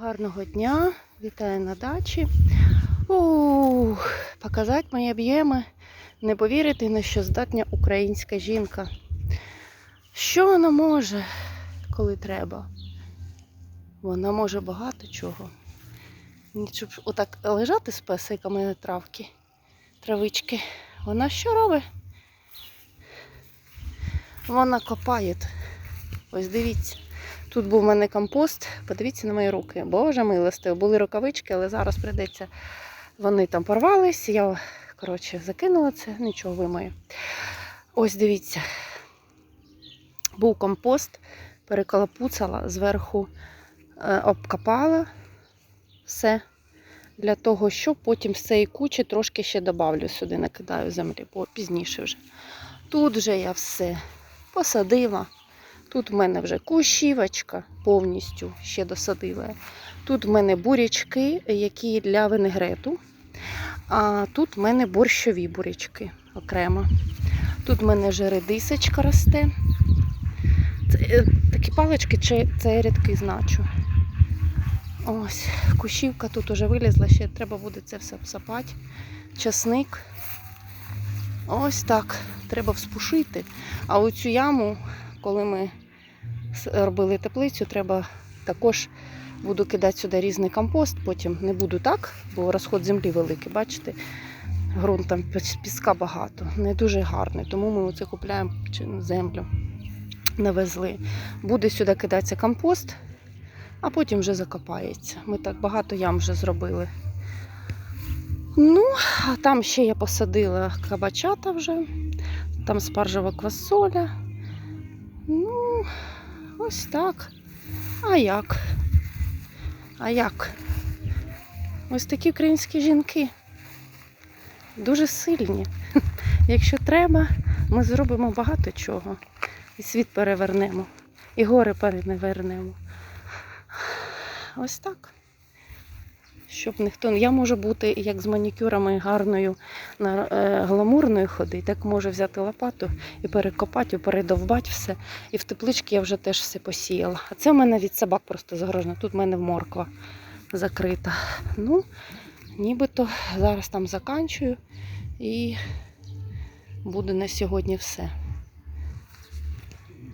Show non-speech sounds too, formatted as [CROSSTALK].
Гарного дня, вітаю на дачі. Ух, показати мої об'єми, не повірити, на що здатня українська жінка. Що вона може, коли треба? Вона може багато чого. Щоб отак лежати з песиками на травки, травички. Вона що робить? Вона копає. Ось дивіться. Тут був у мене компост. Подивіться на мої руки. Боже милостив, були рукавички, але зараз прийдеться. Вони там порвались. Я, коротше, закинула це, нічого вимою. Ось дивіться. Був компост, переколопуцала, зверху е, обкопала все. Для того, щоб потім з цієї кучі трошки ще добавлю сюди, накидаю землі, бо пізніше вже. Тут вже я все посадила. Тут в мене вже кущівочка повністю ще досадила. Тут в мене бурячки, які для винегрету. А тут в мене борщові бурячки окремо. Тут в мене вже редисочка росте. Це, е, такі палички, чи це рядки значу. Ось, кущівка тут уже вилізла, ще треба буде це все всапати. Часник. Ось так. Треба вспушити. А оцю яму, коли ми робили теплицю, треба також буду кидати сюди різний компост, потім не буду так, бо розход землі великий, бачите? Грунт там піска багато, не дуже гарний, тому ми оце купляємо землю. Навезли. Буде сюди кидатися компост, а потім вже закопається. Ми так багато ям вже зробили. Ну, а там ще я посадила кабачата вже, там спаржева квасоля. Ну, ось так. А як? А як? Ось такі українські жінки. Дуже сильні. [LAUGHS] Якщо треба, ми зробимо багато чого. І світ перевернемо, і гори перевернемо. Ось так. Щоб ніхто. Я можу бути як з манікюрами гарною е, гламурною ходити, так можу взяти лопату і перекопати, і передовбати все. І в тепличці я вже теж все посіяла. А це в мене від собак просто загрожено. Тут в мене морква закрита. Ну, нібито зараз там заканчую і буде на сьогодні все.